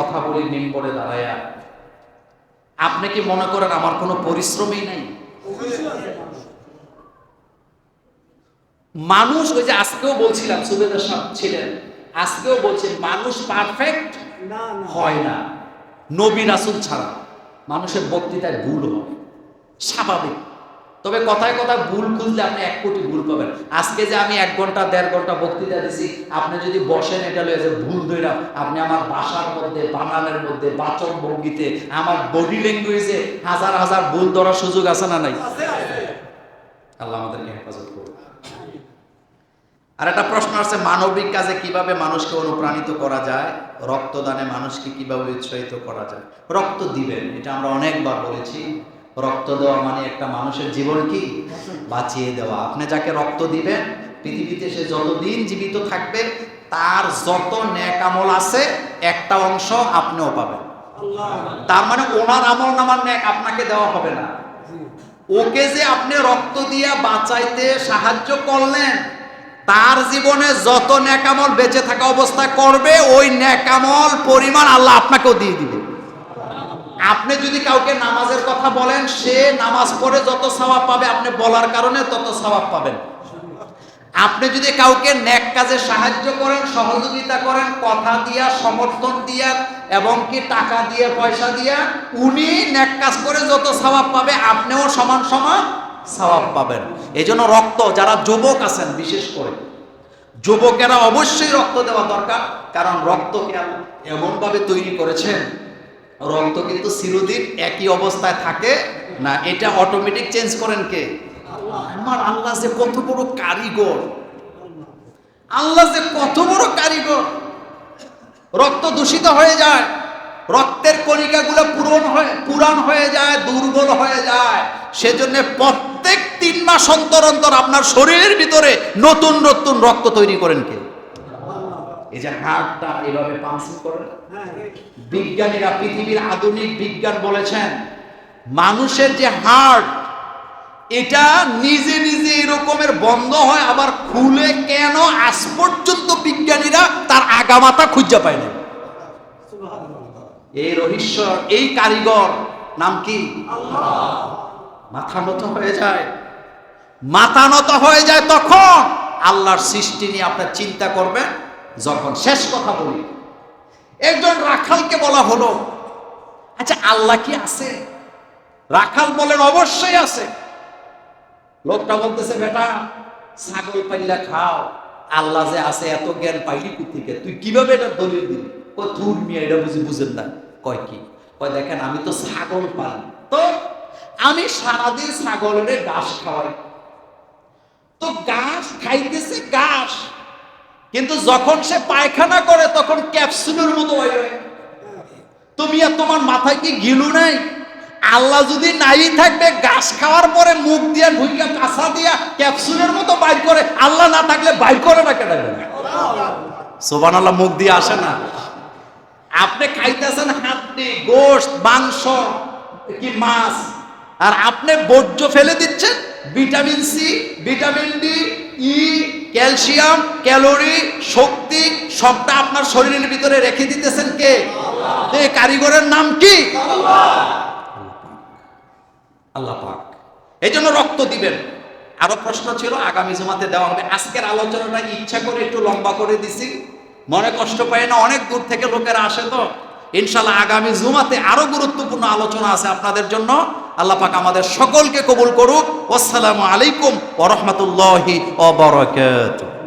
কথা বলি মিম্বরে দাঁড়ায়া। আপনি কি মনে করেন আমার কোনো পরিশ্রমই নাই? মানুষ, ওই যে আজকেও বলছিলাম সুবেদার সাহেব ছিলেন, আজকেও বলছি মানুষ পারফেক্ট হয় না। নবী রাসুল ছাড়া মানুষের বক্তৃতায় ভুল হয়। স্বাভাবিক। তবে কথায় কথায় ভুল খুঁজলে আপনি এক কোটি ভুল পাবেন। আজকে যে আমি এক ঘণ্টা দেড় ঘণ্টা বক্তৃতা দিছি আপনি যদি বসেন এটা লয়ে যে ভুল ধইরা আপনি আমার ভাষার মধ্যে বানানের মধ্যে বাচন ভঙ্গিতে আমার বডি ল্যাঙ্গুয়েজে হাজার হাজার ভুল ধরার সুযোগ আছে না নাই? আল্লাহ আমাদেরকে হেফাজত করুন আর একটা প্রশ্ন আছে মানবিক কাজে কীভাবে মানুষকে অনুপ্রাণিত করা যায়? রক্তদানে মানুষকে কীভাবে উৎসাহিত করা যায়? রক্ত দিবেন এটা আমরা অনেকবার বলেছি। রক্ত দেওয়া মানে একটা মানুষের জীবন কি? বাঁচিয়ে দেওয়া। আপনি যাকে রক্ত দিবেন, পৃথিবীতে সে যতদিন জীবিত থাকবে, তার যত ন্যাক আমল আছে, একটা অংশ আপনিও পাবেন। তার মানে ওনার আমল নামার ন্যাক আপনাকে দেওয়া হবে না। ওকে যে আপনি রক্ত দিয়ে বাঁচাইতে সাহায্য করলেন, তার জীবনে যত ন্যাকামল বেঁচে থাকা অবস্থায় করবে, ওই ন্যাকামল পরিমাণ আল্লাহ আপনাকেও দিয়ে দিবে। আপনি যদি কাউকে নামাজের কথা বলেন, সে নামাজ পড়ে যত সওয়াব পাবে, আপনি বলার কারণে তত সওয়াব পাবেন। আপনি যদি কাউকে ন্যাক কাজে সাহায্য করেন, সহযোগিতা করেন, কথা দিয়া, সমর্থন দিয়া, এবং কি টাকা দিয়ে, পয়সা দিয়া, উনি ন্যাক কাজ করে যত সওয়াব পাবে, আপনিও সমান সমান সওয়াব পাবেন। এই জন্য রক্ত, যারা যুবক আছেন, বিশেষ করে, যুবকেরা অবশ্যই রক্ত দেওয়া দরকার, কারণ রক্তকে এমনভাবে তৈরি করেছেন রক্ত কিন্তু চিরদিন একই অবস্থায় থাকে না, এটা অটোমেটিক চেঞ্জ করেন কে? আমার আল্লাহ যে কত বড় কারিগর। আল্লাহ যে কত বড় কারিগর। রক্ত দূষিত হয়ে যায়, রক্তের কণিকাগুলো পূরণ হয়ে পুরান হয়ে যায়, দুর্বল হয়ে যায়। সেজন্য প্রত্যেক তিন মাস অন্তর অন্তর আপনার শরীরের ভিতরে নতুন নতুন রক্ত তৈরি করেন কে? এই যে হার্টটা এভাবে পাম্পিং করেন। হ্যাঁ বিজ্ঞানীরা পৃথিবীর আধুনিক বিজ্ঞান বলেছেন মানুষের যে হার্ট এটা নিজে নিজে এরকমের বন্ধ হয় আবার খুলে কেন আজ পর্যন্ত বিজ্ঞানীরা তার আগামাতা খুঁজে পায় না এই রহস্য এই কারিগর নাম কি? আল্লাহ। মাথা নত হয়ে যায়। মাথা নত হয়ে যায় তখন আল্লাহর সৃষ্টি নিয়ে আপনার চিন্তা করবেন। যখন শেষ কথা বলি, একজন রাখালকে বলা হলো আচ্ছা আল্লাহ কি আছে? রাখাল বলেন, অবশ্যই আছে। লোকটা বলতেছে, বেটা, ছাগল পাইলা খাও, আল্লাহ যে আছে, এত জ্ঞান পাইলি থেকে তুই কীভাবে এটা দলিল দিবি ও তুর মিয়া, এটা বুঝি বুঝেন না। কয় কি? কয়, দেখেন, আমি তো ছাগল পালি। তো আমি সারাদিন ছাগলের ঘাস খাওয়াই। তো ঘাস খাইতেছে ঘাস কিন্তু যখন সে পায়খানা করে, তখন ক্যাপসুলের মতো হয়ে তুমি আর তোমার মাথায় কি গিলু নাই? আল্লাহ যদি নাই থাকবে, ঘাস খাওয়ার পরে মুখ দিয়া ঢুইকা কাঁচা দিয়া ক্যাপসুলের মতো বাইর করে, আল্লাহ না থাকলে বাইর করে না কেন? সোবান আল্লাহ মুখ দিয়ে আসে না। আপনি খাইতেছেন হাড্ডি, গোশত, মাংস কি মাছ, আর আপনি বর্জ্য ফেলে দিচ্ছেন? Vitamin C, vitamin D, E calcium calorie শক্তি সবটা আপনার শরীরের ভিতরে রেখে দিতেছেন কে? এই কারিগরের নাম কি? আল্লাহ পাক। এই জন্য রক্ত দিবেন। আরও প্রশ্ন ছিল আগামী জমাতে দেওয়া হবে। আজকের আলোচনাটা ইচ্ছা করে একটু লম্বা করে দিছি। মনে কষ্ট পায় না অনেক দূর থেকে লোকেরা আসে তো। ইনশাল্লাহ আগামী জুমাতে আরও গুরুত্বপূর্ণ আলোচনা আছে আপনাদের জন্য। আল্লাহ পাক আমাদের সকলকে কবুল করুক। আসসালামু আলাইকুম ওয়া রাহমাতুল্লাহি ওয়া বারাকাতুহু।